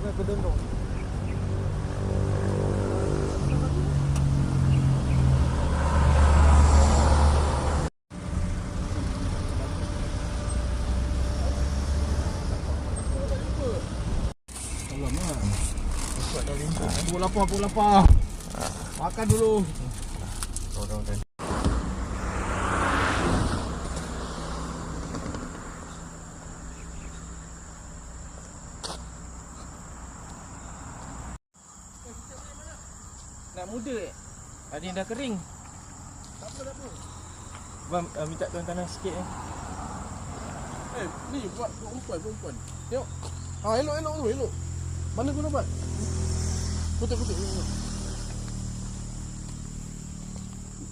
tengah kedendong. Pukul lapar, pukul lapar. Makan dulu. Tolong kan. Nak muda eh? Ada yang dah kering. Tak apa, tak apa. Bang, uh, minta tuan tanah sikit eh. Eh, ni buat perempuan, perempuan. Tengok. Ah, elok, elok tu, elok. Mana kau dapat? Kutip, kutip. kutip.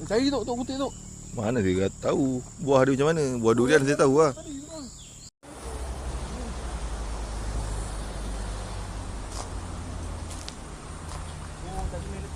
Cari tu, tu, kutip tu. Mana saya tahu buah dia macam mana. Buah durian saya tahu lah. Tadi tu. Oh,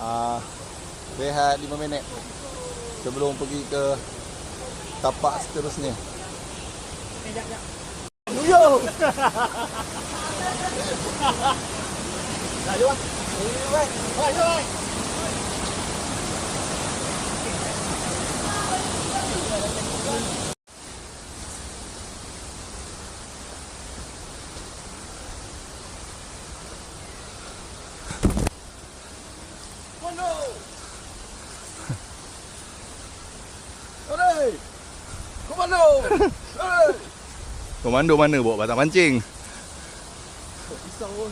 Ah, rehat 5 minit. Sebelum pergi ke tapak seterusnya. Hei! Komando! Hei! Komando mana bawa batang pancing? Pisau pun.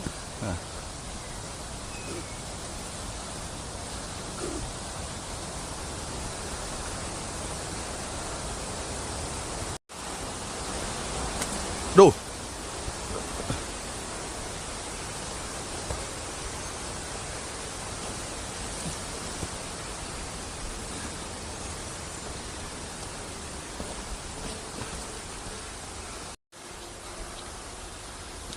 Doh,